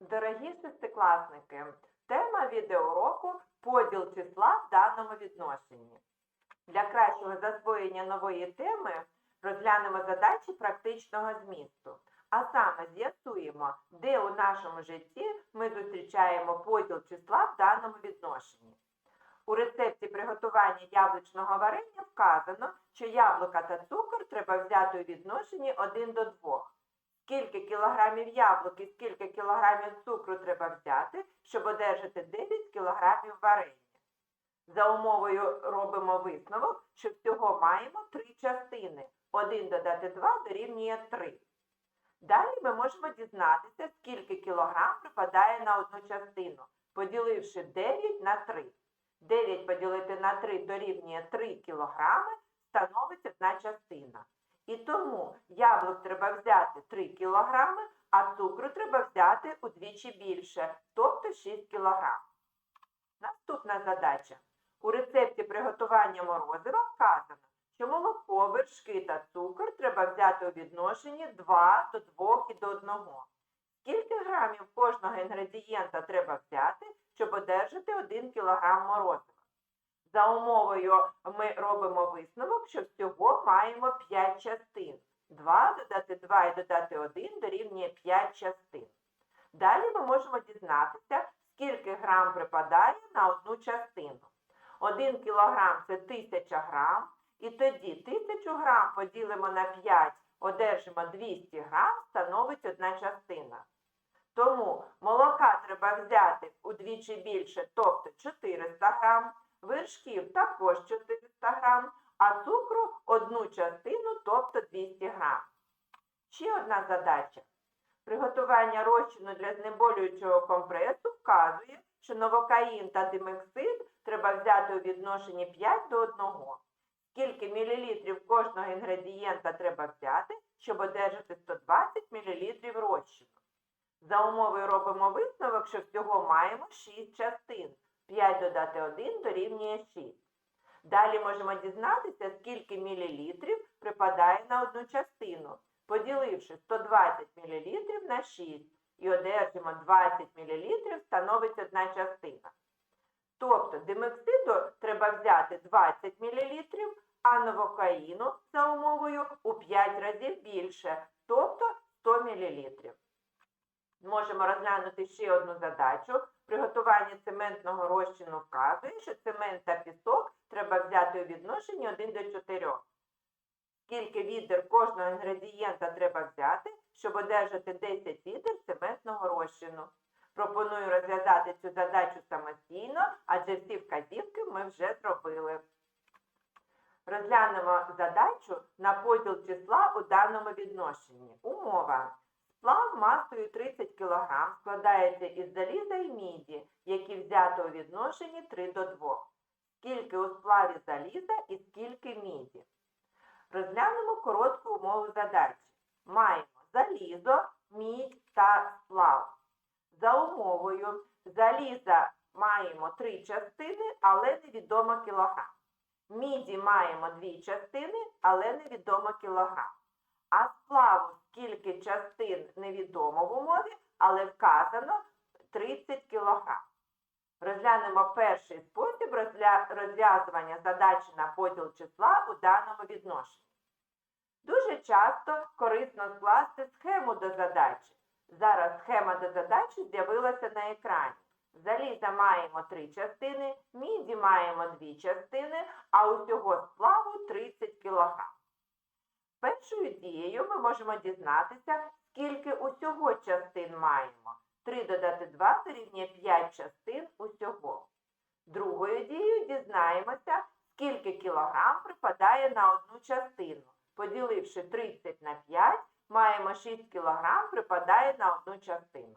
Дорогі шестикласники, тема відеоуроку поділ числа в даному відношенні. Для кращого засвоєння нової теми розглянемо задачі практичного змісту. А саме з'ясуємо, де у нашому житті ми зустрічаємо поділ числа в даному відношенні. У рецепті приготування яблучного варення вказано, що яблука та цукор треба взяти у відношенні 1 до 2. Скільки кілограмів яблук і скільки кілограмів цукру треба взяти, щоб одержати 9 кілограмів варення. За умовою робимо висновок, що всього маємо три частини. 1 додати 2 дорівнює 3. Далі ми можемо дізнатися, скільки кілограм припадає на одну частину, поділивши 9 на 3. 9 поділити на 3 дорівнює 3 кілограми, становить одна частина. І тому яблук треба взяти 3 кілограми, а цукру треба взяти удвічі більше, тобто 6 кілограм. Наступна задача. У рецепті приготування морозива вказано, що молоко, вершки та цукор треба взяти у відношенні 2 до 2 і до 1. Скільки грамів кожного інгредієнта треба взяти, щоб одержати 1 кг морозива? За умовою ми робимо висновок, що всього маємо 5 частин. 2 додати 2 і додати 1 дорівнює 5 частин. Далі ми можемо дізнатися, скільки грам припадає на одну частину. 1 кілограм це 1000 грам, і тоді 1000 грам поділимо на 5, одержимо 200 грам, становить одна частина. Тому молока треба взяти удвічі більше, тобто 400 грам, вершків також 400 грам, а цукру одну частину, тобто 200 грам. Ще одна задача. Приготування розчину для знеболюючого компресу вказує, що новокаїн та димексид треба взяти у відношенні 5 до 1. Скільки мілілітрів кожного інгредієнта треба взяти, щоб одержати 120 мл розчину? За умовою робимо висновок, що всього маємо 6 частин. 5 додати 1 дорівнює 6. Далі можемо дізнатися, скільки мілілітрів припадає на одну частину, поділивши 120 мл на 6 і одержимо 20 мл становить одна частина. Тобто димексиду треба взяти 20 мл, а новокаїну за умовою у 5 разів більше, тобто 100 мл. Можемо розглянути ще одну задачу. Приготування цементного розчину вказує, що цемент та пісок треба взяти у відношенні 1 до 4. Скільки відер кожного інгредієнта треба взяти, щоб одержати 10 відер цементного розчину. Пропоную розв'язати цю задачу самостійно, адже всі вказівки ми вже зробили. Розглянемо задачу на поділ числа у даному відношенні. Умова. Сплав масою 30 кг складається із заліза і міді, які взято у відношенні 3 до 2. Скільки у сплаві заліза і скільки міді. Розглянемо коротку умову задачі. Маємо залізо, мідь та сплав. За умовою заліза маємо 3 частини, але невідомо кілограм. Міді маємо 2 частини, але невідомо кілограм. А сплаву скільки частин невідомо в умові, але вказано 30 кг. Розглянемо перший спосіб розв'язування задачі на поділ числа у даному відношенні. Дуже часто корисно скласти схему до задачі. Зараз схема до задачі з'явилася на екрані. Заліза маємо три частини, міді маємо дві частини, а усього сплаву 30 кг. Першою дією ми можемо дізнатися, скільки усього частин маємо. 3 додати 2 дорівнює 5 частин усього. Другою дією дізнаємося, скільки кілограм припадає на одну частину. Поділивши 30 на 5, маємо 6 кілограм припадає на одну частину.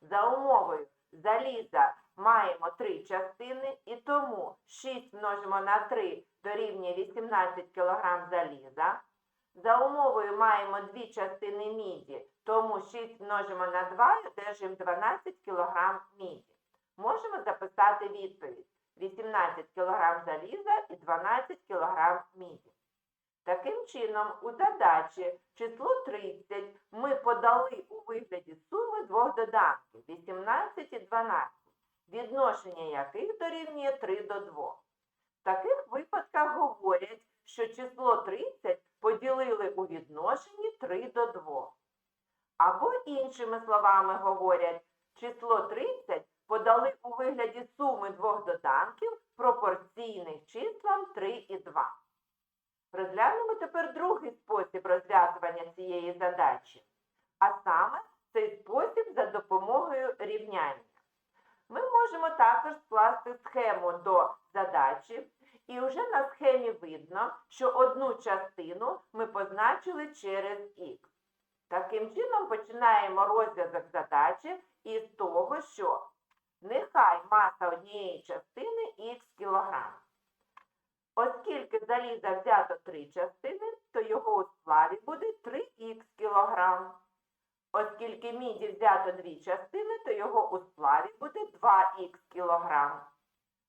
За умовою заліза маємо 3 частини, і тому 6 множимо на 3 дорівнює 18 кг заліза. За умовою маємо дві частини міді, тому 6 множимо на 2 і одержуємо 12 кг міді. Можемо записати відповідь. 18 кг заліза і 12 кг міді. Таким чином, у задачі число 30 ми подали у вигляді суми двох доданків 18 і 12, відношення яких дорівнює 3 до 2. В таких випадках говорять, що число 30 поділили у відношенні 3 до 2. Або іншими словами говорять, число 30 подали у вигляді суми двох доданків пропорційних числам 3 і 2. Розглянемо тепер другий спосіб розв'язування цієї задачі, а саме цей спосіб за допомогою рівняння. Можемо також скласти схему до задачі, і вже на схемі видно, що одну частину ми позначили через х. Таким чином починаємо розв'язок задачі із того, що нехай маса однієї частини х кілограм. Оскільки заліза взято три частини, то його у сплаві буде 3х кілограм. Оскільки міді взято дві частини, то його у сплаві буде 2х кілограм.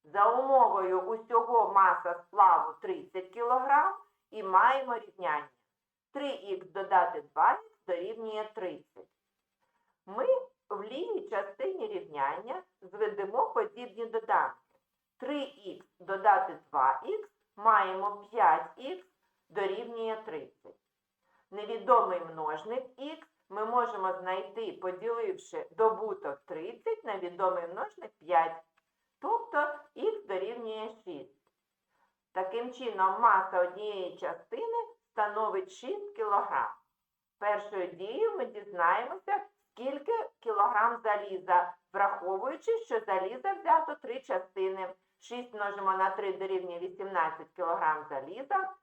За умовою усього маса сплаву 30 кілограм і маємо рівняння. 3х додати 2х дорівнює 30. Ми в лівій частині рівняння зведемо подібні доданки. 3х додати 2х маємо 5х дорівнює 30. Невідомий множник х ми можемо знайти, поділивши добуток 30 на відомий множник 5, тобто х дорівнює 6. Таким чином, маса однієї частини становить 6 кг. Першою дією ми дізнаємося, скільки кілограм заліза, враховуючи, що заліза взято три частини. 6 множимо на 3 дорівнює 18 кг заліза.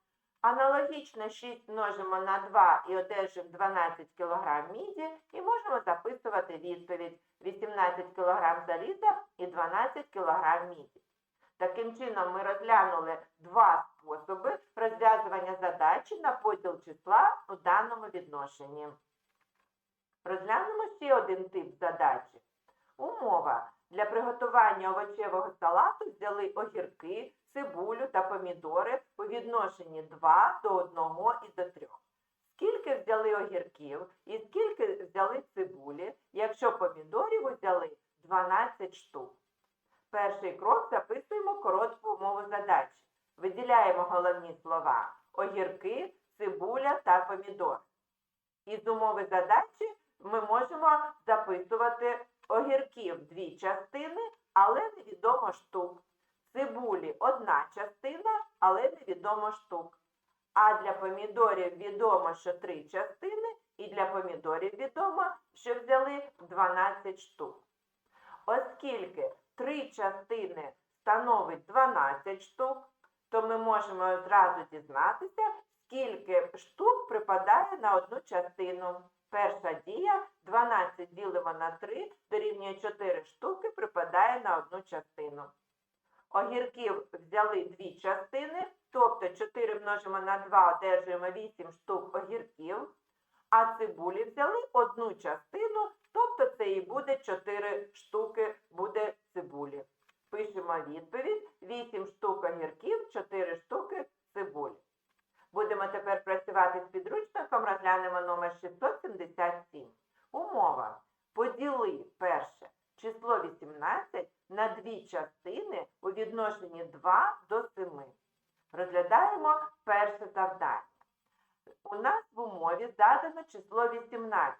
Аналогічно 6 множимо на 2 і одержимо 12 кг міді і можемо записувати відповідь 18 кг заліза і 12 кг міді. Таким чином ми розглянули два способи розв'язування задачі на поділ числа у даному відношенні. Розглянемо ще один тип задачі. Умова. Для приготування овочевого салату взяли огірки, цибулю та помідори у відношенні 2 до 1 і до 3. Скільки взяли огірків і скільки взяли цибулі, якщо помідорів взяли 12 штук. Перший крок записуємо коротку умову задачі. Виділяємо головні слова огірки, цибуля та помідор. Із умови задачі ми можемо записувати огірків дві частини, але невідомо штук. Цибулі одна частина, але невідомо штук. А для помідорів відомо, що три частини, і для помідорів відомо, що взяли 12 штук. Оскільки три частини становить 12 штук, то ми можемо зразу дізнатися, скільки штук припадає на одну частину. Перша дія 12 ділимо на 3, дорівнює 4 штуки, припадає на одну частину. Огірків взяли дві частини, тобто 4 множимо на 2, одержуємо 8 штук огірків, а цибулі взяли одну частину, тобто це і буде 4 штуки буде цибулі. Пишемо відповідь 8 штук огірків, 4 штуки цибулі. Будемо тепер працювати з підручником, розглянемо номер 677. Умова. Поділи перше число 18 на дві частини відношенні 2 до 7. Розглядаємо перше завдання. У нас в умові задано число 18.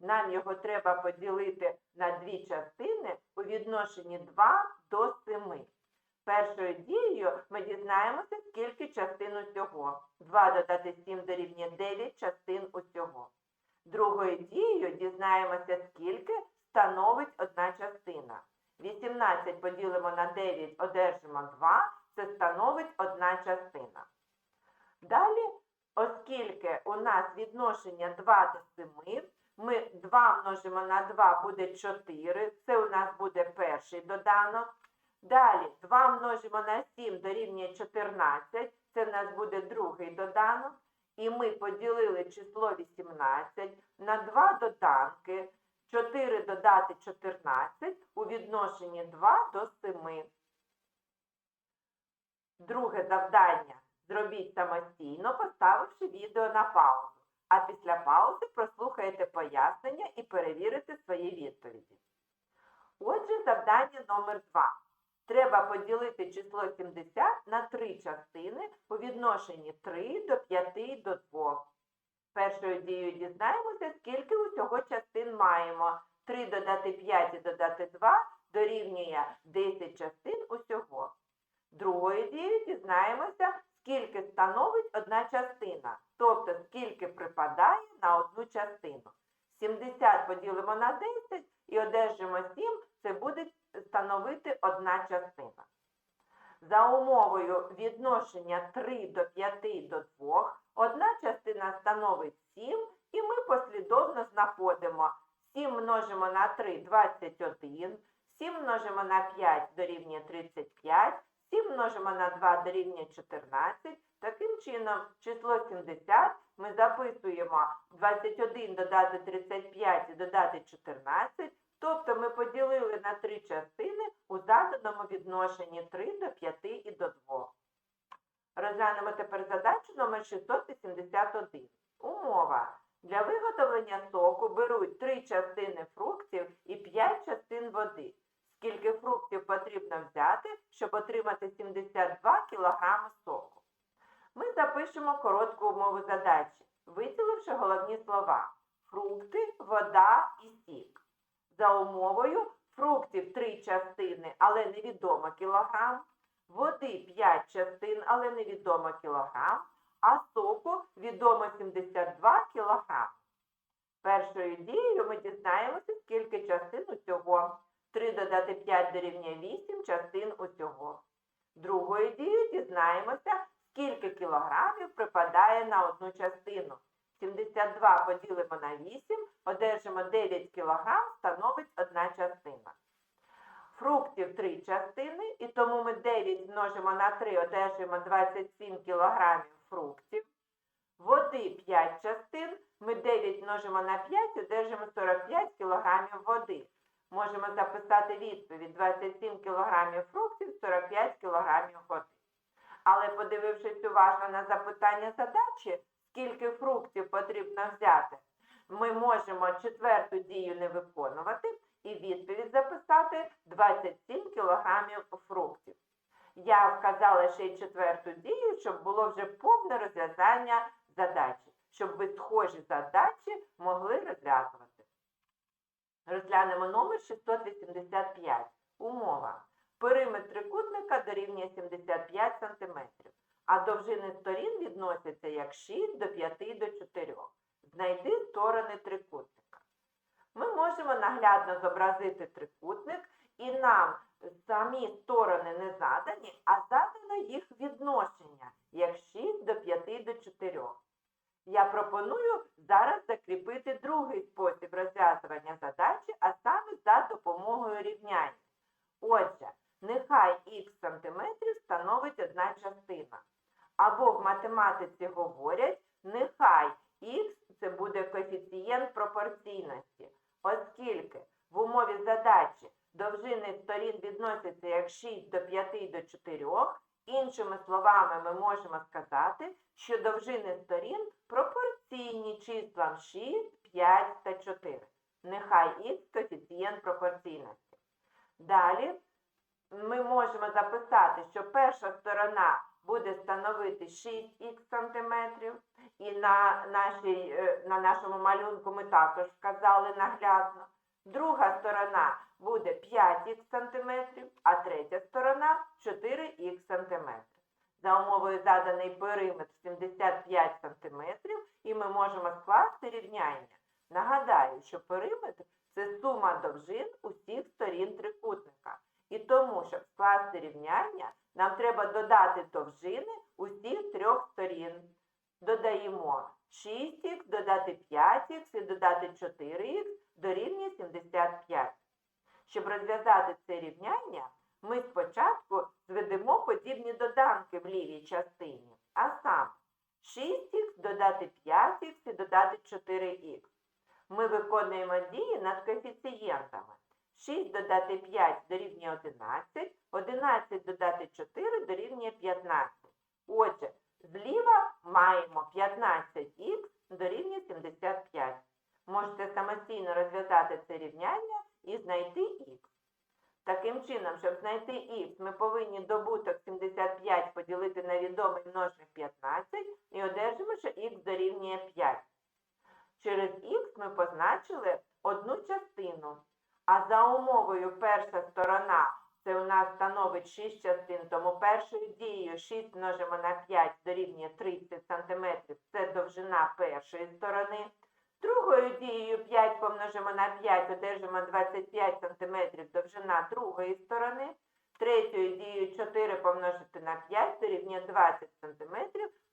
Нам його треба поділити на дві частини у відношенні 2 до 7. Першою дією ми дізнаємося, скільки частин усього. 2 додати 7 дорівнює 9 частин усього. Другою дією дізнаємося, скільки становить одна частина. 18 поділимо на 9, одержимо 2, це становить одна частина. Далі, оскільки у нас відношення 2 до 7, ми 2 множимо на 2 буде 4, це у нас буде перший доданок. Далі 2 множимо на 7 дорівнює 14, це в нас буде другий доданок. І ми поділили число 18 на 2 доданки. 4 додати 14 у відношенні 2 до 7. Друге завдання зробіть самостійно, поставивши відео на паузу. А після паузи прослухайте пояснення і перевірите свої відповіді. Отже, завдання номер 2. Треба поділити число 70 на три частини у відношенні 3 до 5 до 2. Першою дією дізнаємося, скільки усього частин маємо. 3 додати 5 і додати 2 дорівнює 10 частин усього. Другою дією дізнаємося, скільки становить одна частина, тобто скільки припадає на одну частину. 70 поділимо на 10 і одержимо 7, це буде становити одна частина. За умовою відношення 3 до 5 до 2, одна частина становить 7, і ми послідовно знаходимо 7 множимо на 3 – 21, 7 множимо на 5 дорівнює 35, 7 множимо на 2 дорівнює 14. Таким чином, число 70 ми записуємо 21 додати 35 і додати 14, тобто ми поділили на три частини у заданому відношенні 3 до 5 і до 2. Розглянемо тепер задачу номер 681. Умова. Для виготовлення соку беруть 3 частини фруктів і 5 частин води. Скільки фруктів потрібно взяти, щоб отримати 72 кг соку? Ми запишемо коротку умову задачі, виділивши головні слова фрукти, вода і сік. За умовою фруктів 3 частини, але невідомо кілограм, води 5 частин, але невідомо кілограм, а соку відомо 72 кілограм. Першою дією ми дізнаємося, скільки частин усього. 3 додати 5 дорівнює 8 частин усього. Другою дією дізнаємося, скільки кілограмів припадає на одну частину. 72 поділимо на 8, одержимо 9 кілограм, становить одна частина. Фруктів 3 частини, і тому ми 9 множимо на 3, одержимо 27 кілограмів фруктів. Води 5 частин, ми 9 множимо на 5, одержимо 45 кілограмів води. Можемо записати відповідь 27 кілограмів фруктів, 45 кілограмів води. Але подивившись уважно на запитання задачі, скільки фруктів потрібно взяти, ми можемо четверту дію не виконувати і відповідь записати 27 кілограмів фруктів. Я вказала ще й четверту дію, щоб було вже повне розв'язання задачі, щоб ви схожі задачі могли розв'язувати. Розглянемо номер 685. Умова. Периметр трикутника дорівнює 75 см, а довжини сторін відносяться як 6 до 5 до 4. Знайди сторони трикутника. Ми можемо наглядно зобразити трикутник, і нам самі сторони не задані, а задано їх відношення як 6 до 5 до 4. Я пропоную зараз закріпити другий спосіб розв'язування задачі, а саме за допомогою рівняння. Отже, нехай х сантиметрів становить одна частина. Або в математиці говорять, нехай х це буде коефіцієнт пропорційності, оскільки в умові задачі довжини сторін як 6 до 5 до 4, іншими словами ми можемо сказати, що довжини сторін пропорційні числам 6, 5 та 4. Нехай х коефіцієнт пропорційності. Далі ми можемо записати, що перша сторона буде становити 6х сантиметрів, і на, нашій, е, на нашому малюнку ми також вказали наглядно. Друга сторона буде 5х сантиметрів, а третя сторона 4х сантиметрів. За умовою заданий периметр 75 см, і ми можемо скласти рівняння. Нагадаю, що периметр це сума довжин усіх сторін трикутника. І тому, щоб скласти рівняння, нам треба додати довжини усіх трьох сторін. Додаємо 6х, додати 5х і додати 4х дорівнює 75. Щоб розв'язати це рівняння, ми спочатку зведемо подібні доданки в лівій частині, а саме 6х додати 5х і додати 4х. Ми виконуємо дії над коефіцієнтами. 6 додати 5 дорівнює 11, 11 додати 4 дорівнює 15. Отже, зліва маємо 15х дорівнює 75. Можете самостійно розв'язати це рівняння і знайти х. Таким чином, щоб знайти х, ми повинні добуток 75 поділити на відомий множник 15 і одержимо, що х дорівнює 5. Через х ми позначили одну частину, а за умовою перша сторона це у нас становить 6 частин, тому першою дією 6 множимо на 5 дорівнює 30 см, це довжина першої сторони. Другою дією 5 помножимо на 5, одержимо 25 см довжина другої сторони. Третьою дією 4 помножити на 5 дорівнює 20 см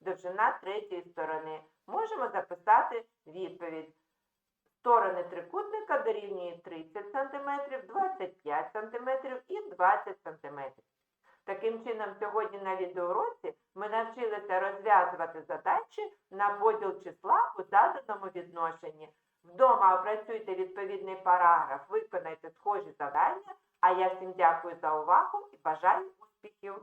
довжина третьої сторони. Можемо записати відповідь. Сторони трикутника дорівнюють 30 см, 25 см і 20 см. Таким чином, сьогодні на відеоуроці ми навчилися розв'язувати задачі на поділ числа у заданому відношенні. Вдома опрацюйте відповідний параграф, виконайте схожі завдання. А я всім дякую за увагу і бажаю успіхів!